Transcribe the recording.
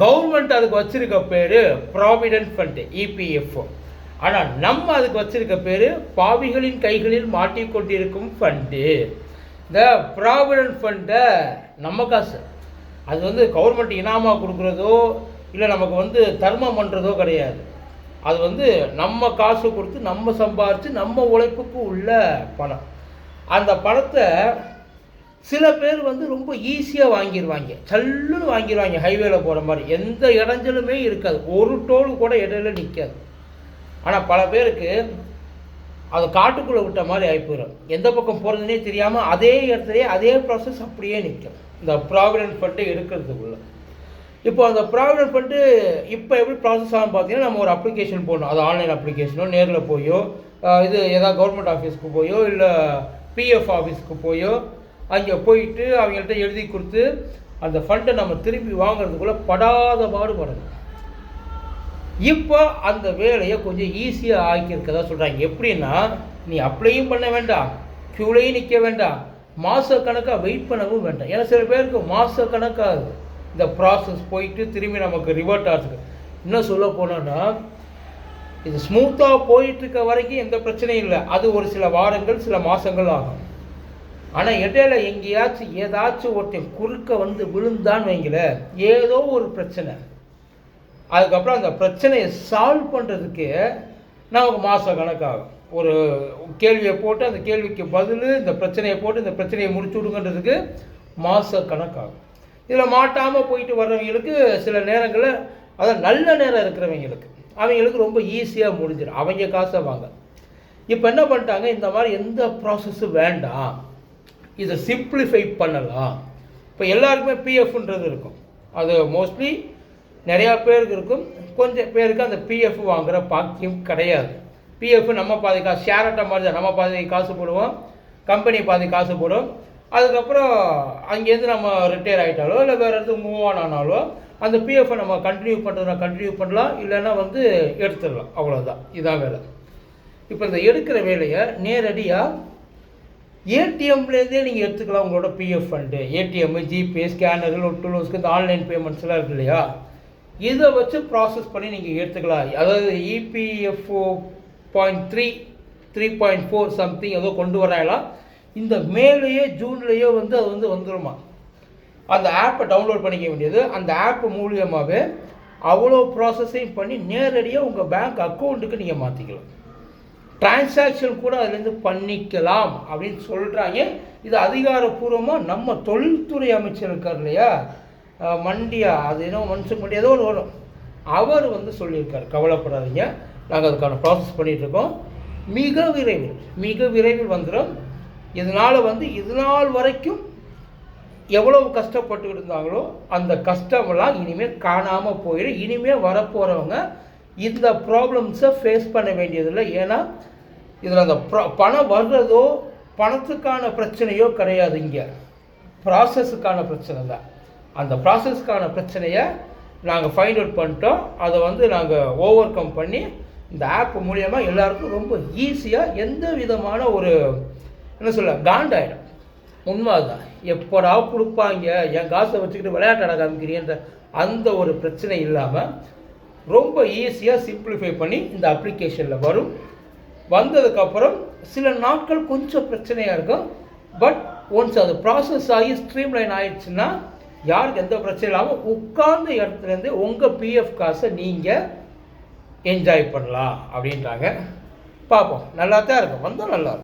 Government அதுக்கு வச்சிருக்க பேர் ப்ராவிடென்ட் ஃபண்டு இபிஎஃப்ஓ ஆனால் நம்ம அதுக்கு வச்சிருக்க பேர் பாவிகளின் கைகளில் மாட்டிக்கொண்டிருக்கும் ஃபண்டு இந்த ப்ராவிடென்ட் ஃபண்டை நம்ம காசு. அது வந்து கவர்மெண்ட் இனாமாக கொடுக்குறதோ இல்லை நமக்கு வந்து தர்மம் பண்ணுறதோ கிடையாது. அது வந்து நம்ம காசு கொடுத்து நம்ம சம்பாரித்து நம்ம உழைப்புக்கு உள்ள பணம். அந்த பணத்தை சில பேர் வந்து ரொம்ப ஈஸியாக வாங்கிடுவாங்க சல்லுன்னு வாங்கிடுவாங்க ஹைவேல போகிற மாதிரி. எந்த இடைஞ்சலுமே இருக்காது. ஒரு டோல் கூட இடையில நிற்காது ஆனால் பல பேருக்கு அது காட்டுக்குள்ளே விட்ட மாதிரி ஆகிப்போயிடும் எந்த பக்கம் போகிறதுனே தெரியாமல் அதே இடத்துலையே அதே ப்ராசஸ் அப்படியே நிற்கும் இந்த ப்ராவிடன்ட் ஃபண்டு எடுக்கிறதுக்குள்ளே இப்போ அந்த ப்ராவிடன்ட் ஃபண்டு இப்போ எப்படி ப்ராசஸ் ஆகும் பார்த்தீங்கன்னா நம்ம ஒரு அப்ளிகேஷன் போடணும். அது ஆன்லைன் அப்ளிகேஷனோ நேரில் போயோ இது ஏதாவது கவர்மெண்ட் ஆஃபீஸ்க்கு போயோ இல்லை பிஎஃப் ஆஃபீஸ்க்கு போயோ அங்கே போயிட்டு அவங்கள்ட்ட எழுதி கொடுத்து அந்த ஃபண்டை நம்ம திரும்பி வாங்குறதுக்குள்ளே படாத பாடுபடணும். இப்போ அந்த வேலையை கொஞ்சம் ஈஸியாக ஆக்கியிருக்கதா சொல்கிறாங்க எப்படின்னா நீ அப்ளையும் பண்ண வேண்டாம் க்யூலையும் நிற்க வேண்டாம் மாத கணக்காக வெயிட் பண்ணவும் வேண்டாம். ஏன்னா சில பேருக்கு மாத கணக்காகுது. இந்த ப்ராசஸ் போயிட்டு திரும்பி நமக்கு ரிவர்ட் ஆகிறதுக்கு இன்னும் சொல்ல போனோன்னா இது ஸ்மூத்தாக போயிட்டுருக்க வரைக்கும் எந்த பிரச்சனையும் இல்லை. அது ஒரு சில வாரங்கள் சில மாதங்கள் ஆகும். ஆனால் இடையில எங்கேயாச்சும் ஏதாச்சும் ஒருத்தன் குறுக்க வந்து விழுந்தான்னு வைங்கள ஏதோ ஒரு பிரச்சனை. அதுக்கப்புறம் அந்த பிரச்சனையை சால்வ் பண்ணுறதுக்கு நமக்கு மாத கணக்காகும். ஒரு கேள்வியை போட்டு அந்த கேள்விக்கு பதில் இந்த பிரச்சனையை போட்டு இந்த பிரச்சனையை முடிச்சு விடுங்கன்றதுக்கு மாத கணக்காகும். இதில் மாட்டாமல் போயிட்டு வர்றவங்களுக்கு சில நேரங்களில் அதான் நல்ல நேரம் இருக்கிறவங்களுக்கு அவங்களுக்கு ரொம்ப ஈஸியாக முடிஞ்சிடும். அவங்க காசை வாங்க. இப்போ என்ன பண்ணிட்டாங்க? இந்த மாதிரி எந்த ப்ராசஸும் வேண்டாம். இதை சிம்பிளிஃபை பண்ணலாம். இப்போ எல்லாருக்குமே பிஎஃப்ன்றது இருக்கும். அது மோஸ்ட்லி நிறையா பேருக்கு இருக்கும். கொஞ்சம் பேருக்கு அந்த பிஎஃப் வாங்குகிற பாக்கியம் கிடையாது. பிஎஃப் நம்ம பாதி காசு ஷேர் அட்டை மாதிரி தான். நம்ம பாதி காசு போடுவோம். கம்பெனி பாதி காசு போடும். அதுக்கப்புறம் அங்கேருந்து நம்ம ரிட்டையர் ஆகிட்டாலோ இல்லை வேறு இடத்துக்கு மூவ் ஆன் ஆனாலோ அந்த பிஎஃப்பை நம்ம கண்டினியூ பண்ணுறதுனா கண்டினியூ பண்ணலாம். இல்லைன்னா வந்து எடுத்துடலாம். அவ்வளோதான் இதான் வேலை. இப்போ இந்த எடுக்கிற வேலையை நேரடியாக ஏடிஎம்லேருந்தே நீங்கள் எடுத்துக்கலாம் உங்களோட PF fund ATM GPay scanner லொட்டுலோஸ்க்கு இந்த ஆன்லைன் பேமெண்ட்ஸ்லாம் இருக்கு இல்லையா? இதை வச்சு ப்ராசஸ் பண்ணி நீங்கள் எடுத்துக்கலாம். அதாவது EPFO point three three point four something ஏதோ கொண்டு வராயலாம் இந்த மேலேயே ஜூன்லேயோ வந்து அது வந்து வந்துருமா? அந்த ஆப்பை டவுன்லோட் பண்ணிக்க வேண்டியது. அந்த ஆப் மூலியமாகவே அவ்வளோ ப்ராசஸையும் பண்ணி நேரடியாக உங்கள் பேங்க் அக்கௌண்ட்டுக்கு நீங்கள் மாற்றிக்கலாம் டிரான்சாக்ஷன் கூட அதுலேருந்து பண்ணிக்கலாம் அப்படின்னு சொல்கிறாங்க இது அதிகாரப்பூர்வமாக நம்ம தொழில்துறை அமைச்சர் இருக்கார் இல்லையா? மண்டியா அது என்ன மனுஷன் மண்டியா ஏதோ ஒன்று வரும். அவர் வந்து சொல்லியிருக்காரு. கவலைப்படாதீங்க. நாங்கள் அதுக்கான ப்ராசஸ் பண்ணிகிட்ருக்கோம் மிக விரைவில் மிக விரைவில் வந்துடும். இதனால் வந்து இதனால் வரைக்கும் எவ்வளவு கஷ்டப்பட்டு இருந்தாங்களோ அந்த கஷ்டமெல்லாம் இனிமேல் காணாமல் போயிடும். இனிமேல் வரப்போகிறவங்க இந்த ப்ராப்ளம்ஸை ஃபேஸ் பண்ண வேண்டியதில்லை. ஏன்னா இதில் அந்த ப்ர பணம் வர்றதோ பணத்துக்கான பிரச்சனையோ கிடையாது இங்கே. ப்ராசஸுக்கான பிரச்சனை தான். அந்த ப்ராசஸ்க்கான பிரச்சனையை நாங்கள் ஃபைண்ட் அவுட் பண்ணிட்டோம். அதை வந்து நாங்கள் ஓவர் கம் பண்ணி இந்த ஆப் மூலியமாக எல்லாருக்கும் ரொம்ப ஈஸியாக எந்த விதமான ஒரு என்ன சொல்ல காண்டாயிடும் உண்மை அதுதான் எப்படா கொடுப்பாங்க? என் காசை வச்சுக்கிட்டு விளையாட்டு காமிக்கிறீன்ற அந்த ஒரு பிரச்சனை இல்லாமல் ரொம்ப ஈஸியாக சிம்பிளிஃபை பண்ணி இந்த அப்ளிகேஷனில் வரும். வந்ததுக்கப்புறம் சில நாட்கள் கொஞ்சம் பிரச்சனையாக இருக்கும். பட் ஒன்ஸ் அது ப்ராசஸ் ஆகி ஸ்ட்ரீம் லைன் ஆயிடுச்சுன்னா யாருக்கு எந்த பிரச்சனையும் இல்லாமல் உட்கார்ந்த இடத்துலேருந்து உங்கள் பிஎஃப் காசை நீங்கள் என்ஜாய் பண்ணலாம் அப்படின்றாங்க. பார்ப்போம். நல்லா தான் இருக்கும். வந்தால் நல்லா இருக்கும்.